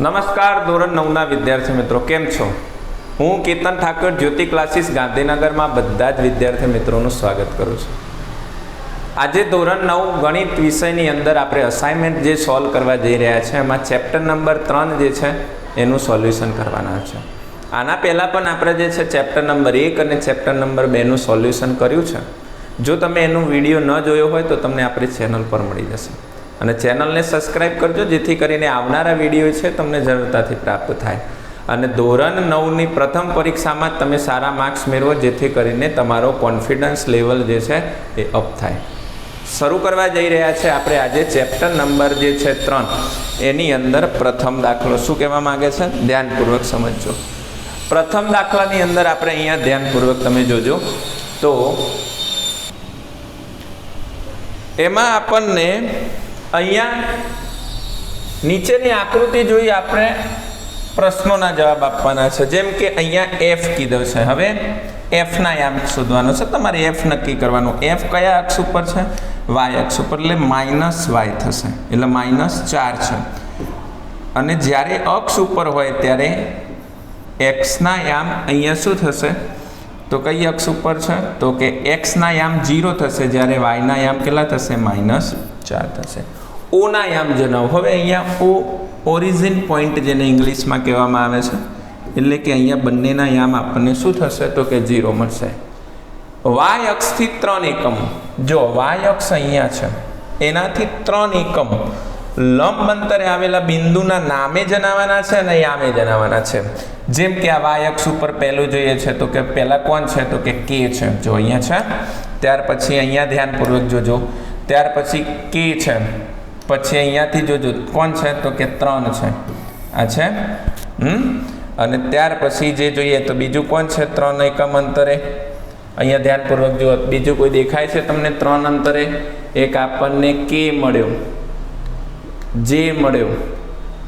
નમસ્કાર, ધોરણ નવના વિદ્યાર્થી મિત્રો, કેમ છો? હું કેતન ઠાકર, જ્યોતિ ક્લાસીસ, ગાંધીનગરમાં બધા જ વિદ્યાર્થી મિત્રોનું સ્વાગત કરું છું. આજે ધોરણ નવ ગણિત વિષયની અંદર આપણે અસાઇનમેન્ટ જે સોલ્વ કરવા જઈ રહ્યા છે, એમાં ચેપ્ટર નંબર ત્રણ જે છે, એનું સોલ્યુશન કરવાના છે. આના પહેલાં પણ આપણે જે છે ચેપ્ટર નંબર એક અને ચેપ્ટર નંબર બેનું સોલ્યુશન કર્યું છે. જો તમે એનું વીડિયો ન જોયો હોય, તો તમને આપણી ચેનલ પર મળી જશે. અને ચેનલને સબસ્ક્રાઈબ કરજો, જેથી કરીને આવનારા વીડિયો છે તમને જરૂરતાથી પ્રાપ્ત થાય. અને ધોરણ નવની પ્રથમ પરીક્ષામાં તમે સારા માર્ક્સ મેળવો, જેથી કરીને તમારો કોન્ફિડન્સ લેવલ જે છે એ અપ થાય. શરૂ કરવા જઈ રહ્યા છે આપણે આજે ચેપ્ટર નંબર જે છે ત્રણ. એની અંદર પ્રથમ દાખલો શું કહેવા માંગે છે? ધ્યાનપૂર્વક સમજજો. પ્રથમ દાખલાની અંદર આપણે અહીંયા ધ્યાનપૂર્વક તમે જોજો. તો, એમાં આપણને અહીંયા નીચેની આકૃતિ જોઈ આપણે પ્રશ્નોના જવાબ આપવાના છે. જેમ કે અહીંયા એફ કીધો છે. હવે એફના યામ શોધવાનો છે. તમારે એફ નક્કી કરવાનું. એફ કયા અક્ષ ઉપર છે? વાય અક્ષ ઉપર. એટલે માઇનસ વાય થશે. એટલે માઇનસ ચાર છે. અને જ્યારે અક્ષ ઉપર હોય ત્યારે એક્સના યામ અહીંયા શું થશે? તો કઈ અક્ષ ઉપર છે? તો કે એક્સના યામ જીરો થશે. જ્યારે વાયના યામ કેટલા થશે? માઇનસ ચાર થશે. ઓના યામ જણાવો હવે અહીંયા ઓ ઓરિજિન પોઈન્ટ જેને ઇંગ્લિશમાં કહેવામાં આવે છે, એટલે કે અહીંયા બંનેના યામ આપણને શું થશે તો કે જીરો મળશે. વાય અક્ષથી ત્રણ એકમ જો વાય અક્ષ અહીંયા છે, એનાથી ત્રણ એકમ લંબ અંતરે આવેલા બિંદુના નામે જણાવવાના છે અને યામે જણાવવાના છે. જેમ કે આ વાય અક્ષ ઉપર પહેલું જોઈએ છે તો કે પહેલા કોણ છે તો કે કે છે. જો અહીંયા છે, ત્યાર પછી અહીંયા ધ્યાનપૂર્વક જોજો. ત્યાર પછી કે છે. પછી અહીંયાથી જોજો કોણ છે? તો કે ત્રણ છે. આ છે? હમ? અને ત્યાર પછી જે જોઈએ તો બીજું કોણ છે ત્રણ એકમ અંતરે? અહીંયા ધ્યાનપૂર્વક જુઓ. બીજું કોઈ દેખાય છે તમને ત્રણ અંતરે? એક આપણને કે મળ્યો. જે મળ્યો.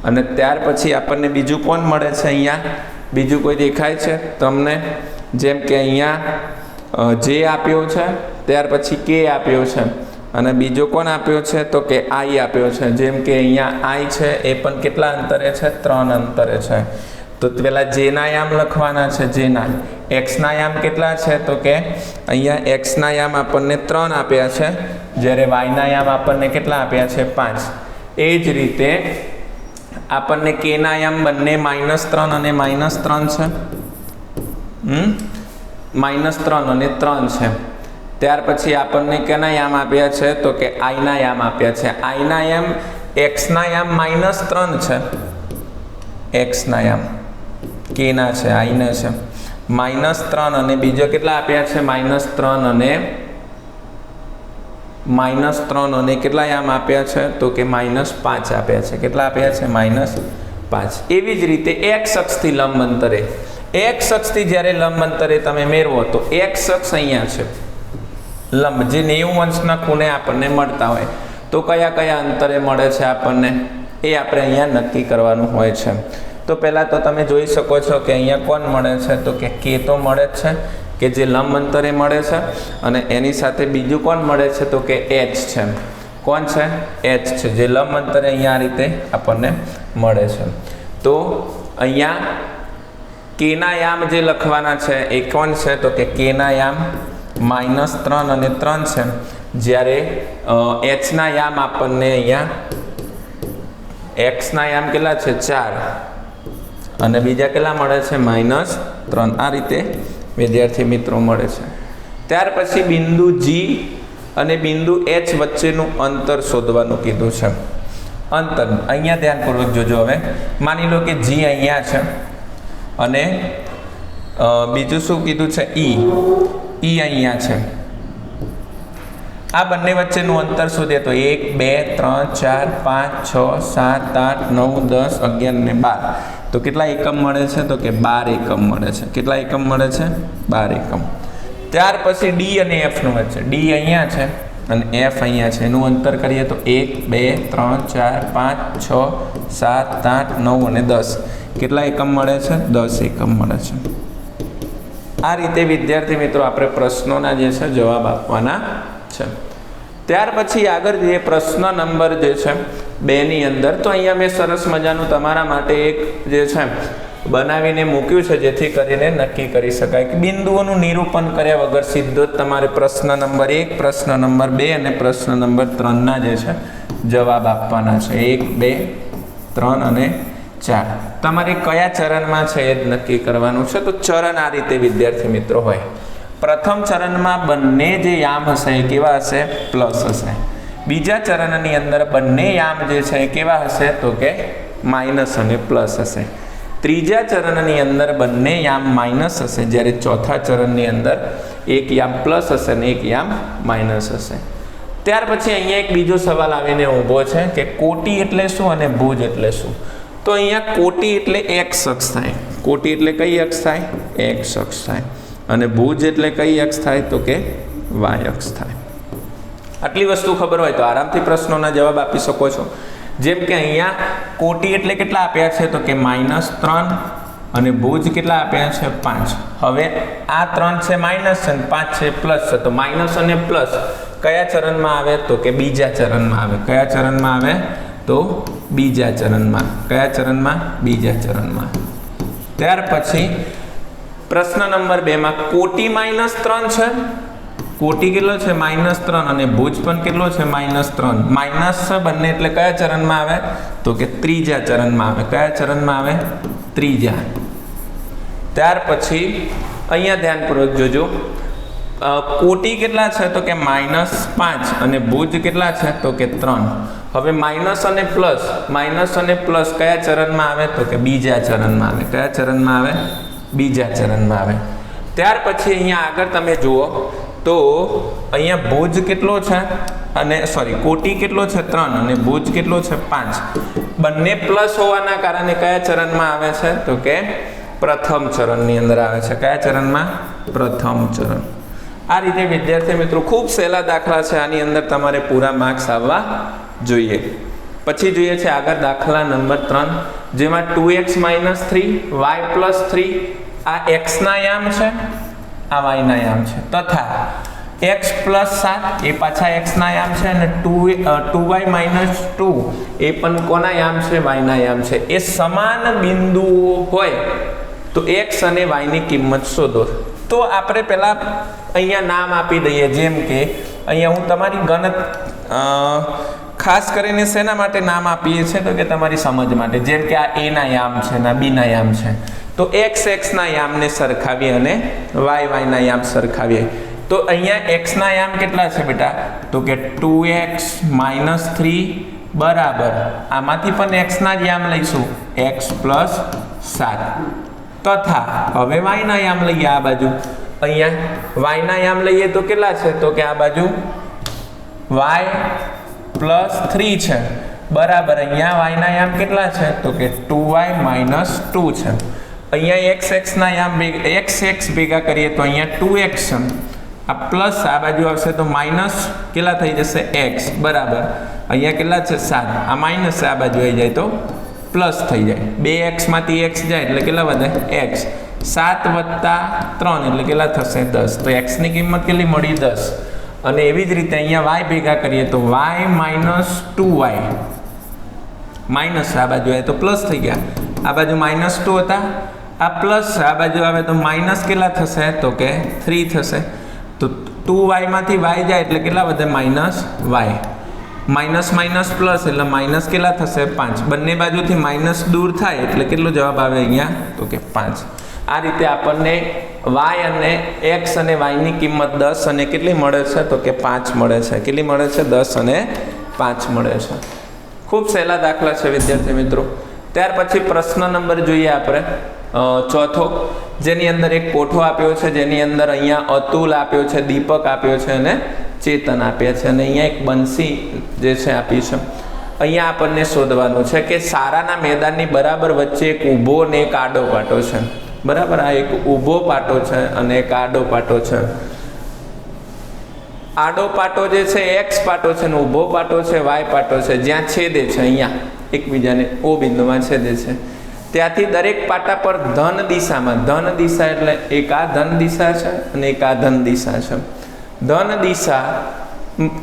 અને ત્યાર પછી આપણને બીજું કોણ મળે છે અહીંયા? બીજું કોઈ દેખાય છે તમને? જેમ કે અહીંયા જે આપ્યો છે. ત્યાર પછી કે આપ્યો છે. અને બીજો કોણ આપ્યો છે? તો કે આઈ આપ્યો છે. જેમ કે અહીંયા આઈ છે, એ પણ કેટલા અંતરે છે? ત્રણ અંતરે છે. તો પેલા જેના યામ લખવાના છે જેના એક્સના યામ કેટલા છે? તો કે અહીંયા એક્સના યામ આપણને ત્રણ આપ્યા છે. જ્યારે વાયના યામ આપણને કેટલા આપ્યા છે? પાંચ. એ જ રીતે આપણને કેના યામ બંને માઇનસ ત્રણ અને માઇનસ ત્રણ છે. માઇનસ ત્રણ અને ત્રણ છે. ત્યાર પછી આપણને કેના યામ આપ્યા છે? તો કે આઈના યામ આપ્યા છે. આઈના યામ એક્સના યામ માઇનસ ત્રણ છે. એક્સના યામ કેના છે? આઈને છે. માઇનસ ત્રણ અને બીજો કેટલા આપ્યા છે? માઇનસ ત્રણ અને માઇનસ ત્રણ અને કેટલા યામ આપ્યા છે? તો કે માઇનસ પાંચ આપ્યા છે. કેટલા આપ્યા છે? માઇનસ પાંચ. એવી જ રીતે એક્સ અક્ષથી લંબ અંતરે. એક્સ અક્ષથી જ્યારે લંબ અંતરે તમે મેળવો તો એક્સ અક્ષ અહીંયા છે. લંબ જે નેવું અંશના ખૂણે આપણને મળતા હોય. તો કયા કયા અંતરે મળે છે આપણને? એ આપણે અહીંયા નક્કી કરવાનું હોય છે. તો પહેલાં તો તમે જોઈ શકો છો કે અહીંયા કોણ મળે છે? તો કે કે તો મળે જ છે, કે જે લંબ અંતરે મળે છે, અને એની સાથે બીજું કોણ મળે છે? તો કે એચ છે. કોણ છે? એચ છે, જે લંબ અંતરે અહીંયા રીતે આપણને મળે છે. તો અહીંયા કેના યામ જે લખવાના છે, એ કોણ છે? તો કે કેના યામ માઇનસ ત્રણ અને ત્રણ છે. જ્યારે એચના યામ આપણને અહીંયા એક્સના યામ કેટલા છે? ચાર. અને બીજા કેટલા મળે છે? માઇનસ ત્રણ. આ રીતે વિદ્યાર્થી મિત્રો મળે છે. ત્યાર પછી બિંદુ જી અને બિંદુ એચ વચ્ચેનું અંતર શોધવાનું કીધું છે. અંતર, અહીંયા ધ્યાનપૂર્વક જોજો હવે. માની લો કે જી અહીંયા છે. અને બીજું શું કીધું છે? ઈ ઈ અહીંયા છે. આ બંને વચ્ચેનું અંતર શોધીએ તો એક, બે, ત્રણ, ચાર, પાંચ, છ, સાત, આઠ, નવ, દસ, અગિયાર ને બાર. તો કેટલા એકમ મળે છે? તો કે બાર એકમ મળે છે. કેટલા એકમ મળે છે? બાર એકમ. ત્યાર પછી ડી અને એફનું વચ્ચે. ડી અહીંયા છે અને એફ અહીંયા છે. એનું અંતર કરીએ તો એક, બે, ત્રણ, ચાર, પાંચ, છ, સાત, આઠ, નવ અને દસ. કેટલા એકમ મળે છે? દસ એકમ મળે છે. આ રીતે વિદ્યાર્થી મિત્રો આપણે પ્રશ્નોના જે છે જવાબ આપવાના છે. ત્યાર પછી આગળ જે પ્રશ્ન નંબર જે છે બેની અંદર, તો અહીંયા મેં સરસ મજાનું તમારા માટે એક જે છે બનાવીને મૂક્યું છે, જેથી કરીને નક્કી કરી શકાય કે બિંદુઓનું નિરૂપણ કર્યા વગર સીધો જ તમારે પ્રશ્ન નંબર એક, પ્રશ્ન નંબર બે અને પ્રશ્ન નંબર ત્રણના જે છે જવાબ આપવાના છે. એક, બે, ત્રણ અને ચાર. તમારે કયા ચરણમાં છે એ નક્કી કરવાનું છે? તો ચરણ આ રીતે વિદ્યાર્થી મિત્રો હોય. પ્રથમ ચરણમાં બંને જે યામ હશે એ કેવા હશે? પ્લસ હશે. બીજા ચરણની અંદર બંને યામ જે છે એ કેવા હશે? તો કે માઇનસ અને પ્લસ હશે. ત્રીજા ચરણની અંદર બંને યામ માઇનસ હશે. જ્યારે ચોથા ચરણની અંદર એક યામ પ્લસ હશે અને એક યામ માઇનસ હશે. ત્યાર પછી અહીંયા એક બીજો સવાલ આવીને ઊભો છે કે કોટી એટલે શું અને ભુજ એટલે શું? તો અહીંયા કોટી એટલે એક્સ અક્ષ થાય. કોટી એટલે કઈ અક્ષ થાય? એક્સ અક્ષ થાય. અને ભુજ એટલે કઈ અક્ષ થાય? તો કે વાય અક્ષ થાય. આટલી વસ્તુ ખબર હોય તો આરામથી પ્રશ્નોના જવાબ આપી શકો છો. જેમ કે અહીંયા કોટી એટલે કેટલા આપ્યા છે? તો કે માઇનસ ત્રણ અને ભુજ કેટલા આપ્યા છે? પાંચ. હવે આ ત્રણ છે માઇનસ અને પાંચ છે પ્લસ છે. તો માઇનસ અને પ્લસ કયા ચરણમાં આવે? તો કે બીજા ચરણમાં આવે. કયા ચરણમાં આવે? તો બીજા ચરણમાં. કયા ચરણમાં? બીજા ચરણમાં. ત્યાર પછી પ્રશ્ન નંબર બેમાં કોટી માઇનસ ત્રણ છે? કોટી કેટલો છે? માઇનસ ત્રણ અને ભુજ પણ કેટલો છે? માઇનસ ત્રણ. માઇનસ છે બંને એટલે કયા ચરણમાં આવે? તો કે ત્રીજા ચરણમાં આવે. કયા ચરણમાં આવે? ત્રીજા. ત્યાર પછી અહીંયા ધ્યાનપૂર્વક જોજો. કોટી કેટલા છે? તો કે માઇનસ પાંચ અને ભુજ કેટલા છે? તો કે ત્રણ. હવે માઇનસ અને પ્લસ. માઇનસ અને પ્લસ કયા ચરણમાં આવે? તો કે બીજા ચરણમાં આવે. કયા ચરણમાં આવે? બીજા ચરણમાં આવે. ત્યાર પછી અહીંયા આગળ તમે જુઓ, તો અહીંયા ભુજ કેટલો છે? અને સોરી કોટી કેટલો છે? ત્રણ અને ભુજ કેટલો છે? પાંચ. બંને પ્લસ હોવાના કારણે કયા ચરણમાં આવે છે? તો કે પ્રથમ ચરણની અંદર આવે છે. કયા ચરણમાં? પ્રથમ ચરણ. આ રીતે વિદ્યાર્થી મિત્રો ખૂબ સહેલા દાખલા છે. આની અંદર તમારે પૂરા માર્ક્સ આવવા જોઈએ. પછી જોઈએ છે આગળ દાખલા નંબર ત્રણ, જેમાં two x minus three y plus three આ એક્સના યામ છે, આ વાયના યામ છે. તથા એક્સ પ્લસ સાત, એ પાછા એક્સના યામ છે અને two two y minus two એ પણ કોના યામ છે? વાયના યામ છે. એ સમાન બિંદુઓ હોય તો એક્સ અને વાયની કિંમત શોધો. તો આપણે પહેલાં અહીંયા નામ આપી દઈએ, જેમ કે અહીંયા હું તમારી ગણત ખાસ કરીને શેના માટે નામ આપીએ છીએ? તો કે તમારી સમજ માટે. જેમ કે આ એના યામ છે ના બીના યામ છે. તો એક્સ એક્સના યામને સરખાવીએ અને વાય વાયના યામ સરખાવીએ. તો અહીંયા એક્સના યામ કેટલા છે બેટા? તો કે ટુ એક્સ માઇનસ થ્રી બરાબર. આમાંથી પણ એક્સના જ યામ લઈશું. એક્સ પ્લસ સાત. તથા હવે વાયના યામ લઈએ આ બાજુ. અહીંયા વાયના યામ લઈએ તો કેટલા છે? તો કે આ બાજુ વાય પ્લસ થ્રી છે. બરાબર, અહીંયા વાયના યામ કેટલા છે? તો કે ટુ વાય માઇનસ ટુ છે. અહીંયા એક્સ એક્સના યામ એક્સ એક્સ ભેગા કરીએ તો અહીંયા ટુ એક્સ છે. આ પ્લસ આ બાજુ આવશે તો માઇનસ કેટલા થઈ જશે? એક્સ બરાબર. અહીંયા કેટલા છે? સાત. આ માઇનસ આ બાજુ આવી જાય તો પ્લસ થઈ જાય. બે એક્સમાંથી એક્સ જાય એટલે કેટલા વધે? એક્સ સાત વત્તા ત્રણ એટલે કેટલા થશે દસ? તો એક્સની કિંમત કેટલી મળી? દસ. અને એવી જ રીતે અહીંયા વાય ભેગા કરીએ તો y minus two y minus આ બાજુ આવે તો પ્લસ થઈ ગયા. આ બાજુ માઇનસ ટુ હતા. આ પ્લસ આ બાજુ આવે તો માઇનસ કેટલા થશે? તો કે થ્રી થશે. તો ટુ વાયમાંથી વાય જાય એટલે કેટલા વધે? Minus y minus minus plus એટલે માઇનસ કેટલા થશે? પાંચ. બંને બાજુથી માઇનસ દૂર થાય એટલે કેટલો જવાબ આવે અહીંયા? તો કે પાંચ. આ રીતે આપણને વાય અને એક્સ અને વાયની કિંમત દસ અને કેટલી મળે છે? તો કે પાંચ મળે છે. કેટલી મળે છે? દસ અને પાંચ મળે છે. ખૂબ સહેલા દાખલા છે, વિદ્યાર્થી મિત્રો. ત્યાર પછી પ્રશ્ન નંબર જોઈએ આપણે. ચોથો. જેની અંદર એક કોઠો આપ્યો છે, જેની અંદર અહીંયા અતુલ આપ્યો છે, દીપક આપ્યો છે અને ચેતન આપ્યા છે. અને અહીંયા એક બંસી જે છે આપી છે. અહીંયા આપણને શોધવાનું છે કે સારાના મેદાનની બરાબર વચ્ચે એક ઊભો ને એક આડો પાટો છે. બરાબર, આ એક ઊભો પાટો છે અને એક આડો પાટો છે. આડો પાટો જે છે એક્સ પાટો છે ને ઊભો પાટો છે વાય પાટો છે, જ્યાં છેદે છે, અહીંયા. એકબીજાને ઓ બિંદુમાં છેદે છે. ત્યાંથી દરેક પાટા પર ધન દિશામાં, ધન દિશા એટલે એક આ ધન દિશા છે અને એક આ ધન દિશા છે. ધન દિશા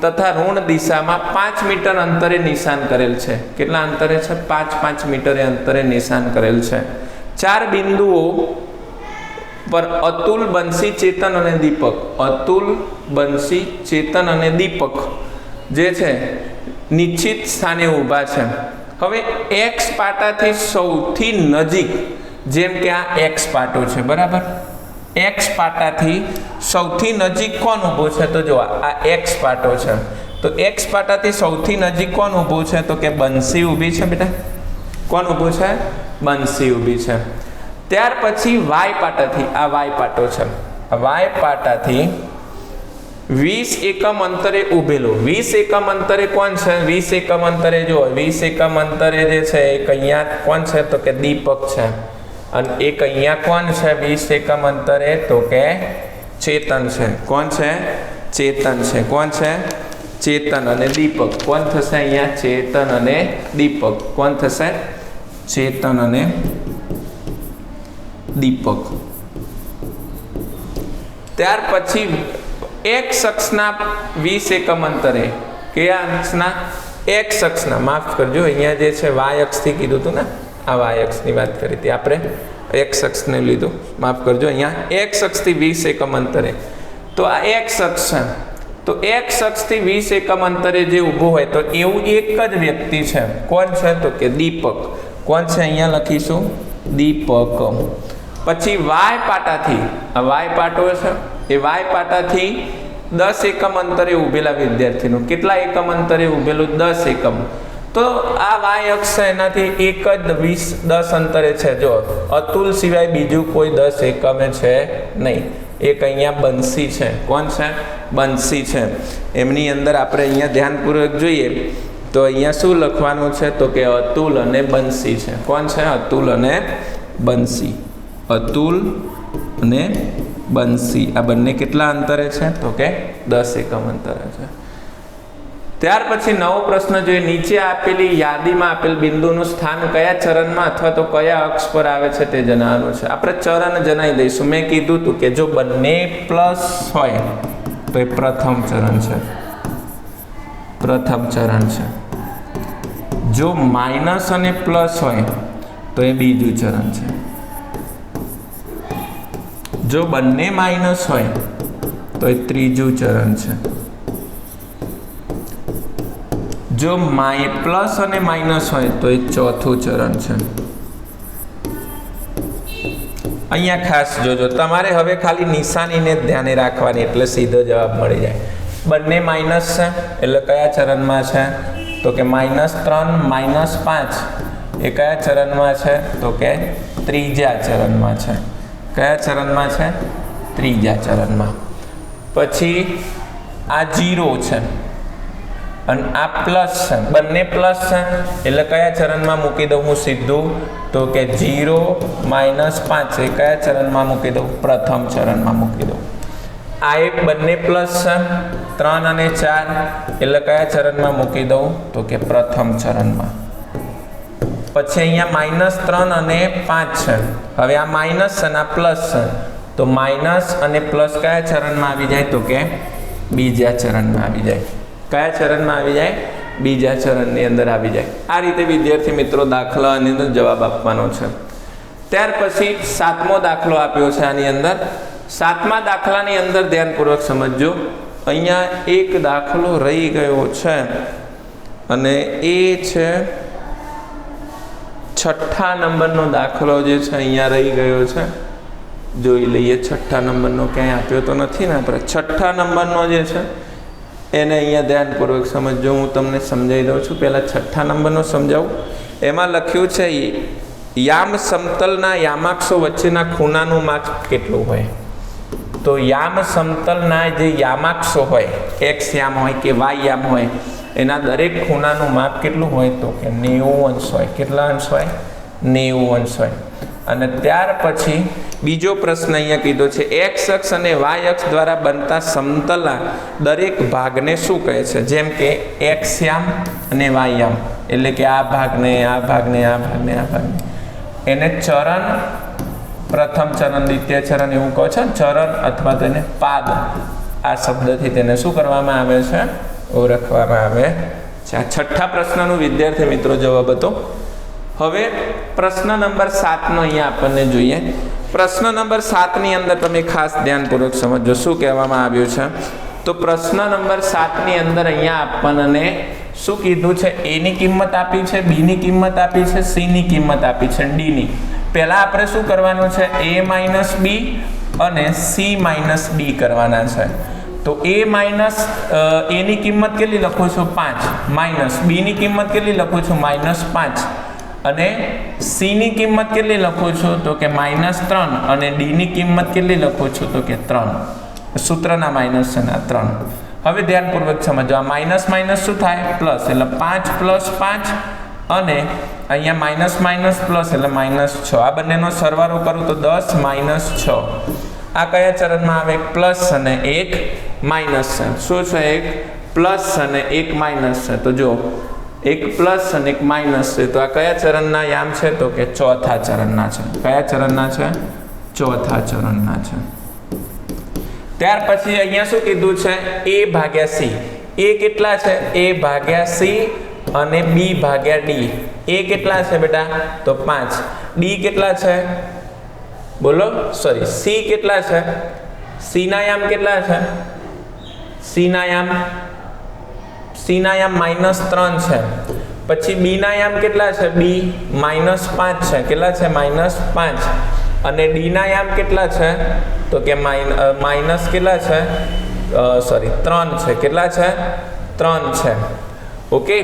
તથા ઋણ દિશામાં પાંચ મીટર અંતરે નિશાન કરેલ છે. કેટલા અંતરે છે? પાંચ પાંચ મીટરે અંતરે નિશાન કરેલ છે. ચાર બિંદુઓ પર અતુલ બંસી ચેતન અને દીપક. અતુલ બંસી ચેતન અને દીપક. જે છે, નિશ્ચિત સ્થાને ઊભા છે. હવે એક્સ પાટાથી સૌથી નજીક, જેમ કે આ એક્સ પાટો છે, બરાબર? એક્સ પાટાથી સૌથી નજીક કોણ ઊભો છે? તો જો આ એક્સ પાટો છે. તો એક્સ પાટાથી સૌથી નજીક કોણ ઊભો છે? તો કે બંસી ઊભી છે, બેટા? કોણ ઊભું છે? બંસી ઊભી છે. ત્યાર પછી વાય પાટાથી આ વાય પાટો છે. વાય પાટાથી વીસ એકમ અંતરે ઊભેલું. વીસ એકમ અંતરે કોણ છે? વીસ એકમ અંતરે જો વીસ એકમ અંતરે જે છે, એક અહીંયા કોણ છે? તો કે દીપક છે. અને એક અહીંયા કોણ છે? વીસ એકમ અંતરે તો કે ચેતન છે. કોણ છે? ચેતન છે. કોણ છે? ચેતન અને દીપક. કોણ થશે અહીંયા? ચેતન અને દીપક. કોણ થશે? ચેતન અને દીપક. ત્યાર પછી એક શખ્સના વીસ એકમ અંતરે કયા અક્ષના એક શખ્સના, માફ કરજો, અહીંયા જે છે વાય અક્ષથી કીધું હતું ને, આ વાય અક્ષની વાત કરી હતી આપણે, એક શખ્સને લીધું, માફ કરજો, અહીંયા એક શખ્સથી વીસ એકમ અંતરે. તો આ એક શખ્સ છે. તો એક શખ્સથી વીસ એકમ અંતરે જે ઊભો હોય, તો એવું એક જ વ્યક્તિ છે. કોણ છે? તો કે દીપક. કોણ છે અહીંયા લખીશું? દીપક. પછી વાય પાટાથી, આ વાય પાટો છે, એ વાય પાટાથી દસ એકમ અંતરે ઊભેલા વિદ્યાર્થીનું, કેટલા એકમ અંતરે ઊભેલું દસ એકમ. તો આ વાય અક્ષ એનાથી એક જ વીસ દસ અંતરે છે. જો, અતુલ સિવાય બીજું કોઈ દસ એકમે છે નહીં. એક અહીંયા બંસી છે. કોણ છે? બંસી છે. એમની અંદર આપણે અહીંયા ધ્યાનપૂર્વક જોઈએ. તો અહીંયા શું લખવાનું છે? તો કે અતુલ અને બંસી છે. કોણ છે? અતુલ અને બંસી અતુલ અને બંસી આ બંને કેટલા અંતરે છે? તો કે દસ એકમ અંતરે છે. ત્યાર પછી નવો પ્રશ્ન જોઈએ. નીચે આપેલી યાદીમાં આપેલ બિંદુનું સ્થાન કયા ચરણમાં અથવા તો કયા અક્ષ પર આવે છે તે જણાવવાનું છે. આપણે ચરણ જણાવી દઈશું. મેં કીધું હતું કે જો બંને પ્લસ હોય તો એ પ્રથમ ચરણ છે. પ્રથમ ચરણ છે. જો માઇનસ અને પ્લસ હોય, તો એ બીજું ચરણ છે. જો બંને માઇનસ હોય, તો એ ત્રીજું ચરણ છે. જો માય પ્લસ અને માઇનસ હોય, તો એ ચોથું ચરણ છે. અહીંયા ખાસ જોજો, તમારે હવે ખાલી નિશાનીને ધ્યાને રાખવાની, એટલે સીધો જવાબ મળી જાય. બંને માઇનસ છે, એટલે કયા ચરણમાં છે? તો કે માઇનસ ત્રણ માઇનસ પાંચ. એ કયા ચરણમાં છે? તો કે ત્રીજા ચરણમાં છે. કયા ચરણમાં છે? ત્રીજા ચરણમાં. પછી આ જીરો છે. અને આ પ્લસ છે. બંને પ્લસ છે. એટલે કયા ચરણમાં મૂકી દઉં હું સીધું? તો કે જીરો માઇનસ પાંચ. એ કયા ચરણમાં મૂકી દઉં? પ્રથમ ચરણમાં મૂકી દઉં. આ એક બંને પ્લસ છે. ત્રણ અને ચાર. એટલે કયા ચરણમાં મૂકી દઉં? તો કે પ્રથમ ચરણમાં. પછી અહીંયા માઇનસ ત્રણ અને પાંચ છે. હવે આ માઇનસ છે આ પ્લસ છે. તો માઇનસ અને પ્લસ કયા ચરણમાં આવી જાય? તો કે બીજા ચરણમાં આવી જાય. કયા ચરણમાં આવી જાય? બીજા ચરણની અંદર આવી જાય. આ રીતે વિદ્યાર્થી મિત્રો દાખલાની અંદર જવાબ આપવાનો છે. ત્યાર પછી સાતમો દાખલો આપ્યો છે આની અંદર. સાતમા દાખલાની અંદર ધ્યાનપૂર્વક સમજજો. અહીંયા એક દાખલો રહી ગયો છે અને એ છે છઠ્ઠા નંબરનો દાખલો જે છે અહીંયા રહી ગયો છે. જોઈ લઈએ છઠ્ઠા નંબરનો ક્યાંય આપ્યો તો નથી ને આપણે? છઠ્ઠા નંબરનો જે છે એને અહીંયા ધ્યાનપૂર્વક સમજજો. હું તમને સમજાવી દઉં છું. પહેલાં છઠ્ઠા નંબરનો સમજાવું. એમાં લખ્યું છે, યામ સમતલના યામાક્ષો વચ્ચેના ખૂણાનું માપ કેટલું હોય? તો યામ સમતલના જે યામાક્ષો હોય એક્સ યામ હોય કે વાય યામ હોય, એના દરેક ખૂણાનું માપ કેટલું હોય તો કે નેવું અંશ હોય. કેટલા અંશ હોય? નેવું અંશ હોય. અને ત્યાર પછી બીજો પ્રશ્ન અહીંયા કીધો છે એક્સ અક્ષ અને વાય અક્ષ દ્વારા બનતા સમતલના દરેક ભાગને શું કહે છે? જેમ કે એક્સ યામ અને વાય યામ. એટલે કે આ ભાગને આ ભાગને આ ભાગને આ ભાગને. એને ચરણ પ્રથમ ચરણ, દ્વિતીય ચરણ એવું કહો છો ચરણ અથવા તેને પાદ. આ શબ્દથી તેને શું કરવામાં આવે છે? ઓળખવામાં આવે છે. આ છઠ્ઠા પ્રશ્નનું વિદ્યાર્થી મિત્રો જવાબ હતો. હવે પ્રશ્ન નંબર સાતનો અહીંયા આપણને જોઈએ. પ્રશ્ન નંબર સાતની અંદર તમે ખાસ ધ્યાનપૂર્વક સમજો શું કહેવામાં આવ્યું છે. તો પ્રશ્ન નંબર સાતની અંદર અહીંયા આપણને શું કીધું છે? એની કિંમત આપી છે બીની કિંમત આપી છે સીની કિંમત આપી છે ડીની પહેલાં આપણે શું કરવાનું છે? એ માઇનસ બી અને સી માઇનસ ડી કરવાના છે. તો એ માઇનસ એની કિંમત કેટલી લખું છું? પાંચ. માઇનસ બીની કિંમત કેટલી લખું છું? માઇનસ પાંચ. અને સીની કિંમત કેટલી લખું છું? તો કે માઇનસ ત્રણ. અને ડીની કિંમત કેટલી લખું છું? તો કે ત્રણ. સૂત્રના માઇનસ છે ને ત્રણ. હવે ધ્યાનપૂર્વક સમજો આ માઇનસ માઇનસ શું થાય? પ્લસ એટલે પાંચ પ્લસ પાંચ અને અહીંયા માઇનસ માઇનસ પ્લસ એટલે માઇનસ છ. આ બંનેનો સરવાળો કરું તો દસ માઇનસ છ. આ કયા ચરણમાં આવે? એક પ્લસ અને એક માઇનસ છે. શું છે એક? પ્લસ અને એક માઇનસ છે. તો જો એક પ્લસ અને એક માઇનસ છે. તો આ કયા ચરણના યામ છે? તો કે ચોથા ચરણના છે. કયા ચરણના છે? ચોથા ચરણના છે. ત્યાર પછી અહીંયા શું કીધું છે? એ ભાગ્યા સી. એ કેટલા છે? એ ભાગ્યા સી અને બી ભાગ્યા ડી એ કેટલા છે બેટા? તો પાંચ. ડી કેટલા છે? બોલો? સોરી સી કેટલા છે? સીના યામ કેટલા છે? સીના યામ સીના યામ માઇનસ ત્રણ છે. પછી બીના યામ કેટલા છે? બી માઇનસ પાંચ છે. કેટલા છે? માઇનસ પાંચ. અને ડીના યામ કેટલા છે? તો કે માઇનસ કેટલા છે? સોરી ત્રણ છે. કેટલા છે? ત્રણ છે. ઓકે?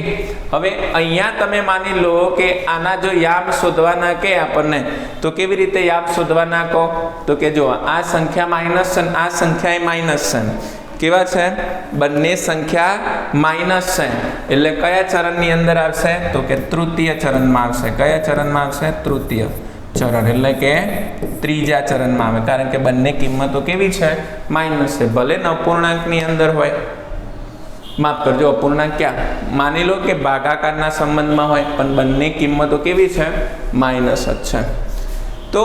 હવે અહીંયા તમે માની લો કે આના જો યામ શોધવાના કે આપણને, તો કેવી રીતે યામ શોધવાના કહો? તો કે જો આ સંખ્યા માઇનસ છે આ સંખ્યા એ માઇનસ છે કેવા છે? બંને સંખ્યા માઇનસ છે. એટલે કયા ચરણની અંદર આવશે? તો કે તૃતીય ચરણમાં આવશે. કયા ચરણમાં આવશે? તૃતીય ચરણ. એટલે કે ત્રીજા ચરણમાં આવે. કારણ કે બંને કિંમતો કેવી છે? માઇનસ છે. ભલે અપૂર્ણાંકની અંદર હોય માફ કરજો, અપૂર્ણાંક ક્યાં? માની લો કે ભાગાકારના સંબંધમાં હોય, પણ બંને કિંમતો કેવી છે? માઇનસ જ છે. તો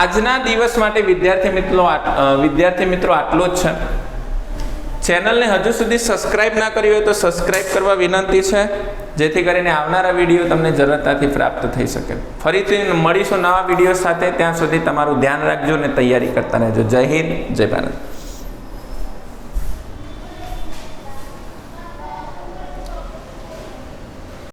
આજના દિવસ માટે વિદ્યાર્થી મિત્રો વિદ્યાર્થી મિત્રો આટલો જ છે. ચેનલને હજુ સુધી સબસ્ક્રાઇબ ના કરી હોય તો સબસ્ક્રાઇબ કરવા વિનંતી છે, જેથી કરીને આવનારા વીડિયો તમને જરૂરતાથી પ્રાપ્ત થઈ શકે. ફરીથી મળીશું નવા વીડિયો સાથે, ત્યાં સુધી તમારું ધ્યાન રાખજો અને તૈયારી કરતા રહેજો. જય હિન્દ, જય ભારત.